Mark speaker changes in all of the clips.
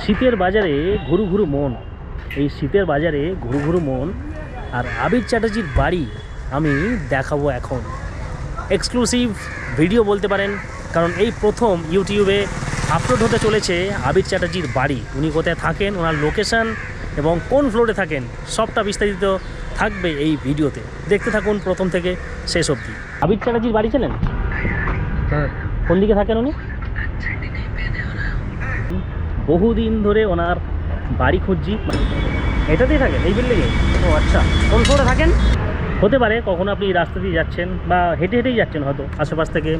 Speaker 1: শীতের বাজারে ঘুরু ঘুরু মন। এই শীতের বাজারে ঘুরু ঘুরু মন আর আবির চ্যাটার্জির বাড়ি আমি দেখাবো এখন। এক্সক্লুসিভ ভিডিও বলতে পারেন কারণ এই প্রথম ইউটিউবে আপলোড হতে চলেছে আবির চ্যাটার্জির বাড়ি। উনি কোথায় থাকেন ওনার লোকেশন এবং কোন ফ্লোরে থাকেন সবটা বিস্তারিত থাকবে এই ভিডিওতে দেখতে থাকুন প্রথম থেকে শেষ অবধি। আবির চ্যাটার্জির বাড়ি ছিলেন?
Speaker 2: হ্যাঁ।
Speaker 1: কোন দিকে থাকেন উনি? বহুদিন ধরে ওনার বাড়ি খুঁজছি। এটাতেই থাকেন, এই বিল্ডিংয়ে ও আচ্ছা। কোন ফ্লোরে থাকেন? হতে পারে, কখনো আপনি রাস্তা দিয়ে যাচ্ছেন বা হেঁটে হেঁটেই যাচ্ছেন হয়তো। আশেপাশ থেকে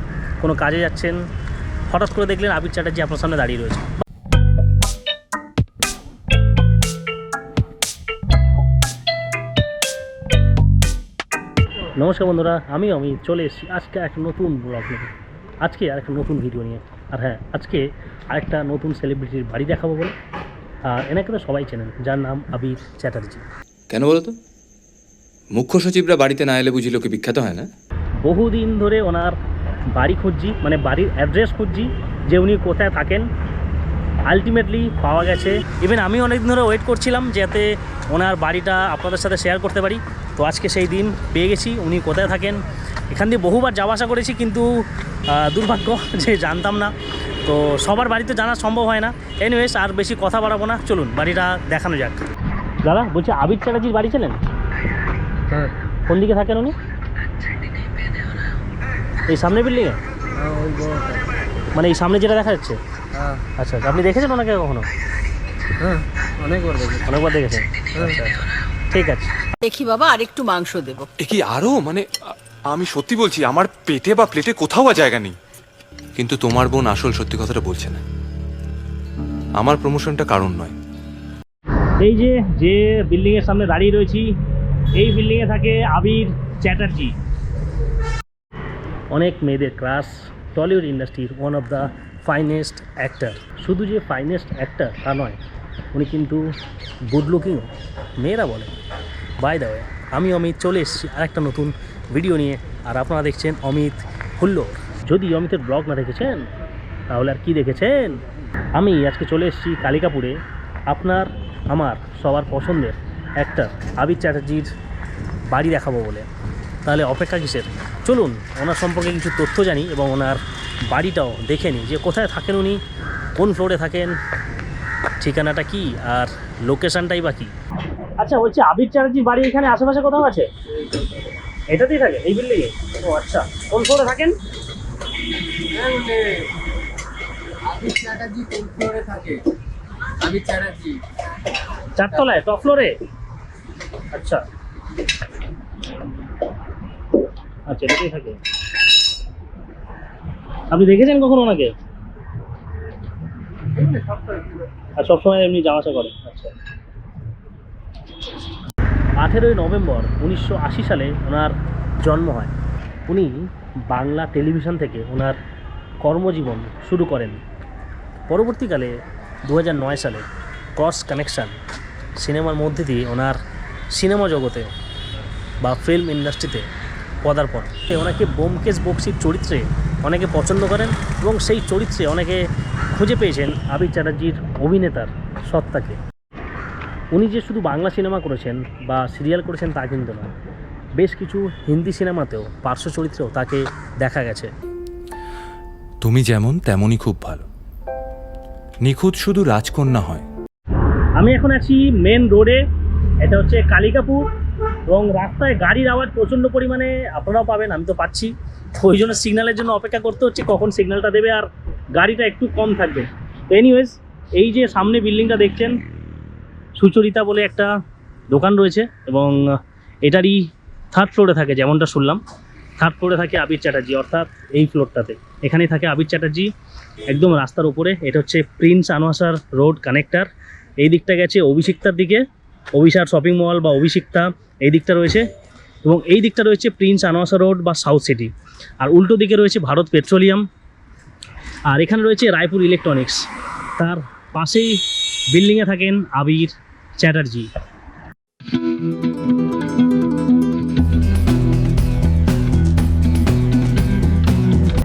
Speaker 1: কোনো কাজে যাচ্ছেন, হঠাৎ করে দেখলেন আবির চ্যাটার্জি আপনার সামনে দাঁড়িয়ে রয়েছে। নমস্কার বন্ধুরা, আমি আমি চলে এসেছি আজকে একটা নতুন ব্লগ নিয়ে। আজকে আরেকটা নতুন ভিডিও নিয়ে। আর হ্যাঁ আজকে আরেকটা নতুন সেলিব্রিটির বাড়ি দেখাবো বলে। আর এনাকে তো সবাই চেনেন যার নাম আবির চ্যাটার্জি।
Speaker 3: কেন বলো তো? মুখ্য সচিবরা বাড়িতে না এলে বুঝি লোকে বিখ্যাত হয় না?
Speaker 1: বহুদিন ধরে ওনার বাড়ি খুঁজছি মানে বাড়ির অ্যাড্রেস খুঁজছি যে উনি কোথায় থাকেন। আলটিমেটলি পাওয়া গেছে। ইভেন আমি অনেকদিন ধরে ওয়েট করছিলাম যাতে ওনার বাড়িটা আপনাদের সাথে শেয়ার করতে পারি। তো আজকে সেই দিন পেয়ে গেছি উনি কোথায় থাকেন এখান দিয়ে বহুবার যাওয়া আসা করেছি কিন্তু দুর্ভাগ্য যে জানতাম না। তো সবার বাড়িতে জানা সম্ভব হয় না। এনিওয়েজ আর বেশি কথা বাড়াবো না। চলুন বাড়িটা দেখানো যাক। দাদা বলছি আবির চ্যাটার্জির বাড়ি ছিলেন?
Speaker 2: হ্যাঁ।
Speaker 1: কোন দিকে থাকেন উনি? এই সামনে বিল্ডিংয়ে
Speaker 2: হ্যাঁ
Speaker 1: মানে এই সামনে যেটা দেখা যাচ্ছে?
Speaker 2: হ্যাঁ।
Speaker 1: আচ্ছা আচ্ছা। আপনি দেখেছেন ওনাকে কখনো?
Speaker 2: হ্যাঁ অনেকবার দেখি
Speaker 1: অনেকবার দেখেছেন? ঠিক আছে।
Speaker 4: দেখি বাবা আর একটু মাংস দেবো।
Speaker 5: কি আরও? মানে আমি সত্যি বলছি, আমার পেটে বা প্লেটে কোথাও আর জায়গা নেই।
Speaker 3: কিন্তু তোমার বোন আসল সত্যি কথাটা বলছে না। আমার প্রমোশনটা কারণ নয়।
Speaker 1: এই যে যে বিল্ডিংয়ের সামনে দাঁড়িয়ে রয়েছি, এই বিল্ডিংয়ে থাকে আবির চ্যাটার্জি। অনেক মেয়েদের ক্রাশ টলিউড ইন্ডাস্ট্রির one of the finest actor শুধু যে ফাইনেস্ট অ্যাক্টার তা নয়, উনি কিন্তু গুড লুকিংও মেয়েরা বলে। বাই দ্য ওয়ে আমি, অমিত, চলে এসেছি আরেকটা নতুন ভিডিও নিয়ে। আর আপনারা দেখছেন অমিত হুল্লো যদি অমিতের ব্লগ না দেখেছেন, তাহলে আর কি দেখেছেন? আমি আজকে চলে এসেছি কালিকাপুরে আপনার, আমার, সবার পছন্দের একটা আবির চ্যাটার্জির বাড়ি দেখাবো বলে। তাহলে অপেক্ষা কিসের? চলুন, ওনার সম্পর্কে কিছু তথ্য জানি এবং ওনার বাড়িটাও দেখে নিই যে কোথায় থাকেন উনি, কোন ফ্লোরে থাকেন, ঠিকানাটা কি, আর লোকেশনটাই বা কি। আচ্ছা বলছি আবির চ্যাটার্জির বাড়ি এখানে আশেপাশে কোথাও আছে? এটাতেই থাকে, এই বিল্ডিংয়ে ও আচ্ছা। কোন ফ্লোরে থাকেন?
Speaker 2: ফ্লোরে থাকে
Speaker 1: চারতলায় টপ ফ্লোরে আচ্ছা। আচ্ছা এটাতেই থাকে। আপনি দেখেছেন কখন ওনাকে? আর সবসময় এমনি যাওয়া আসা করে আচ্ছা। আঠেরোই নভেম্বর উনিশশো আশি সালে ওনার জন্ম হয়। উনি বাংলা টেলিভিশন থেকে ওনার কর্মজীবন শুরু করেন। পরবর্তীকালে দু সালে ক্রস কানেকশান সিনেমার মধ্যে দিয়ে ওনার সিনেমা জগতে বা ফিল্ম ইন্ডাস্ট্রিতে পদার্পণ। ওনাকে বোমকেশ বক্সির চরিত্রে অনেকে পছন্দ করেন এবং সেই চরিত্রে অনেকে খুঁজে পেয়েছেন আবির চ্যাটার্জির অভিনেতার সত্তাকে। উনি যে শুধু বাংলা সিনেমা করেছেন বা সিরিয়াল করেছেন তা কিন্তু নয় বেশ কিছু হিন্দি সিনেমাতেও পার্শ্ব চরিত্রেও তাকে দেখা গেছে।
Speaker 3: তুমি যেমন তেমনই খুব ভালো। নিখুঁত শুধু রাজকন্যা হয়।
Speaker 1: আমি এখন আছি মেন রোডে এটা হচ্ছে কালিকাপুর এবং রাস্তায় গাড়ির আওয়াজ প্রচণ্ড পরিমাণে আপনারাও পাবেন আমি তো পাচ্ছি। ওই জন্য সিগন্যালের জন্য অপেক্ষা করতে হচ্ছে কখন সিগন্যালটা দেবে আর গাড়িটা একটু কম থাকবে। এনিওয়েজ এই যে সামনে বিল্ডিংটা দেখছেন সুচরিতা বলে একটা দোকান রয়েছে এবং এটারই থার্ড ফ্লোরে থাকে, যেমনটা শুনলাম। থার্ড ফ্লোরে থাকে আবির চ্যাটার্জি, অর্থাৎ এই ফ্লোরটাতে এখানেই থাকে আবির চ্যাটার্জি, একদম রাস্তার উপরে। এটা হচ্ছে প্রিন্স আনোয়াসার রোড কানেক্টার। এই দিকটা গেছে অভিষিক্তার দিকে। অভিষার শপিং মল বা অভিষিক্তা এই দিকটা রয়েছে। এবং এই দিকটা রয়েছে প্রিন্স আনোয়াসা রোড বা সাউথ সিটি। আর উল্টো দিকে রয়েছে ভারত পেট্রোলিয়াম। আর এখানে রয়েছে রায়পুর ইলেকট্রনিক্স। তার পাশেই বিল্ডিংয়ে থাকেন আবির চ্যাটার্জি।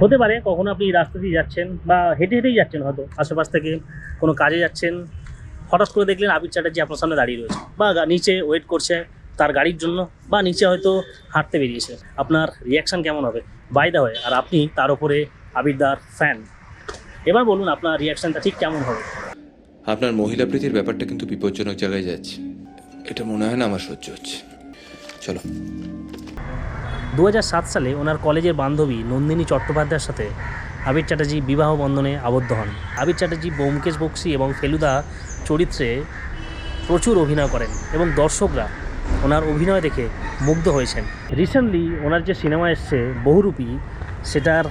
Speaker 1: হতে পারে কখনো আপনি রাস্তা দিয়ে যাচ্ছেন বা হেঁটে হেঁটেই যাচ্ছেন হয়তো, আশেপাশ থেকে কোনো কাজে যাচ্ছেন, হঠাৎ করে দেখলেন আবির চ্যাটার্জি আপনার সামনে দাঁড়িয়ে রয়েছে বা নিচে ওয়েট করছে তার গাড়ির জন্য বা নিচে হয়তো হাঁটতে বেরিয়েছে। আপনার রিয়াকশান কেমন হবে? বাইদা হয় আর আপনি তার উপরে আবিরদার ফ্যান এবার বলুন আপনার রিয়াকশানটা ঠিক কেমন হবে?
Speaker 5: আপনার মহিলা প্রীতির ব্যাপারটা কিন্তু বিপজ্জনক জায়গায় যাচ্ছে। এটা মনে হয় না আমার সহ্য হচ্ছে। চলো।
Speaker 1: দু হাজার সাত সালে ওনার কলেজের বান্ধবী নন্দিনী চট্টোপাধ্যায়ের সাথে আবির চ্যাটার্জি বিবাহ বন্ধনে আবদ্ধ হন। আবির চ্যাটার্জি ব্যোমকেশ বক্সি এবং ফেলুদা চরিত্রে প্রচুর অভিনয় করেন এবং দর্শকরা ওনার অভিনয় দেখে মুগ্ধ হয়েছেন। রিসেন্টলি ওনার যে সিনেমা এসছে বহুরূপী, সেটার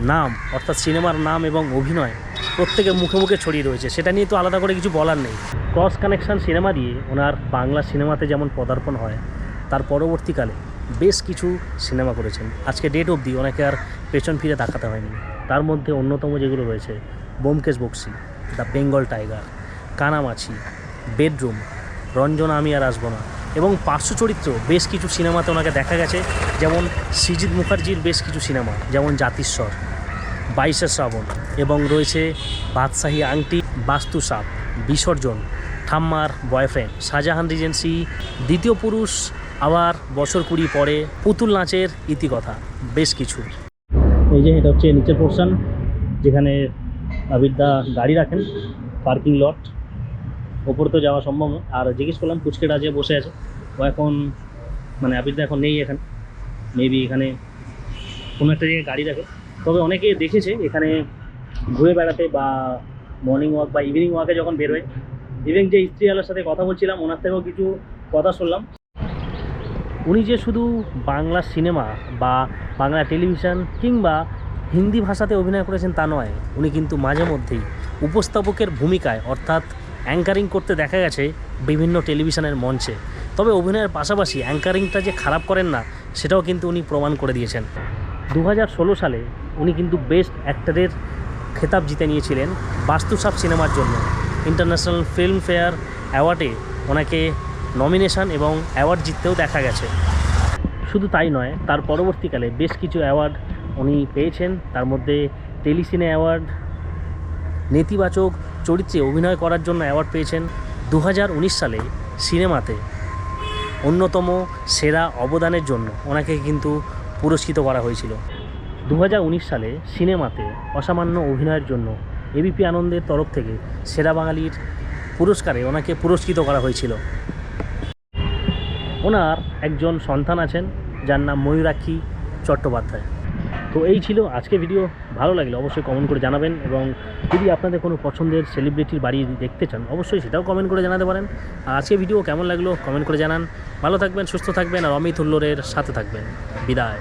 Speaker 1: নাম অর্থাৎ সিনেমার নাম এবং অভিনয় প্রত্যেকের মুখে মুখে ছড়িয়ে রয়েছে। সেটা নিয়ে তো আলাদা করে কিছু বলার নেই। ক্রস কানেকশন সিনেমা দিয়ে ওনার বাংলা সিনেমাতে যেমন পদার্পণ হয়, তার পরবর্তীকালে বেশ কিছু সিনেমা করেছেন। আজকে ডেট অবধি ওনাকে আর পেছন ফিরে তাকাতে হয়নি। তার মধ্যে অন্যতম যেগুলো রয়েছে, Byomkesh Bakshi, the Bengal tiger, Kanamachi, bedroom, Ranjana Ami Aar Ashbo না এবং পার্শ্ব চরিত্র বেশ কিছু সিনেমাতে ওনাকে দেখা গেছে। যেমন সৃজিত মুখার্জির বেশ কিছু সিনেমা, যেমন জাতিস্বর। বাইশে শ্রাবণ এবং রয়েছে বাদশাহী আংটি বাস্তু সাপ বিসর্জন, ঠাম্মার বয়ফ্রেন্ড। শাহজাহান রিজেন্সি, দ্বিতীয় পুরুষ, আবার বছর কুড়ি পরে পুতুল নাচের ইতিকথা, বেশ কিছু। এই যে এটা হচ্ছে নিচের পোর্শন যেখানে আবিদ্যা গাড়ি রাখেন পার্কিং লট ওপরে তো যাওয়া সম্ভব আর জিজ্ঞেস করলাম, পুচকেটা যে বসে আছে, ও এখন মানে আবিদ্যা এখন নেই এখানে। মেবি এখানে কোনো একটা জায়গায় গাড়ি রাখে। তবে অনেকে দেখেছে, এখানে ঘুরে বেড়াতে বা মর্নিং ওয়াক বা ইভিনিং ওয়াকে যখন বেরোয়। ইভিনিং যে স্ত্রীওয়ালার সাথে কথা বলছিলাম, ওনার থেকেও কিছু কথা শুনলাম। উনি যে শুধু বাংলা সিনেমা বা বাংলা টেলিভিশন কিংবা হিন্দি ভাষাতে অভিনয় করেছেন তা নয়, উনি কিন্তু মাঝে মধ্যেই উপস্থাপকের ভূমিকায়, অর্থাৎ অ্যাঙ্কারিং করতে দেখা গেছে বিভিন্ন টেলিভিশনের মঞ্চে। তবে অভিনয়ের পাশাপাশি অ্যাঙ্কারিংটা যে খারাপ করেন না, সেটাও কিন্তু উনি প্রমাণ করে দিয়েছেন। দু হাজার ষোলো সালে উনি কিন্তু বেস্ট অ্যাক্টরের খেতাব জিতে নিয়েছিলেন বাস্তুসাপ সিনেমার জন্য। ইন্টারন্যাশনাল ফিল্ম ফেয়ার অ্যাওয়ার্ডে ওনাকে নমিনেশন এবং অ্যাওয়ার্ড জিততেও দেখা গেছে। শুধু তাই নয়, তার পরবর্তীকালে বেশ কিছু অ্যাওয়ার্ড উনি পেয়েছেন। তার মধ্যে টেলিসিনে অ্যাওয়ার্ড, নেতিবাচক চরিত্রে অভিনয় করার জন্য অ্যাওয়ার্ড পেয়েছেন। দু হাজার উনিশ সালে সিনেমাতে অন্যতম সেরা অবদানের জন্য ওনাকে কিন্তু পুরস্কৃত করা হয়েছিল। দু হাজার উনিশ সালে সিনেমাতে অসামান্য অভিনয়ের জন্য এবিপি আনন্দের তরফ থেকে সেরা বাঙালির পুরস্কারে ওনাকে পুরস্কৃত করা হয়েছিল। ওনার একজন সন্তান আছেন, যার নাম ময়ূরাক্ষী চট্টোপাধ্যায়। তো এই ছিল আজকে ভিডিও ভালো লাগলে অবশ্যই কমেন্ট করে জানাবেন এবং যদি আপনাদের কোনো পছন্দের সেলিব্রিটির বাড়ি দেখতে চান, অবশ্যই সেটাও কমেন্ট করে জানাতে পারেন। আর আজকে ভিডিও কেমন লাগল কমেন্ট করে জানান। ভালো থাকবেন, সুস্থ থাকবেন, আর অমিত উল্লোরের সাথে থাকবেন। বিদায়।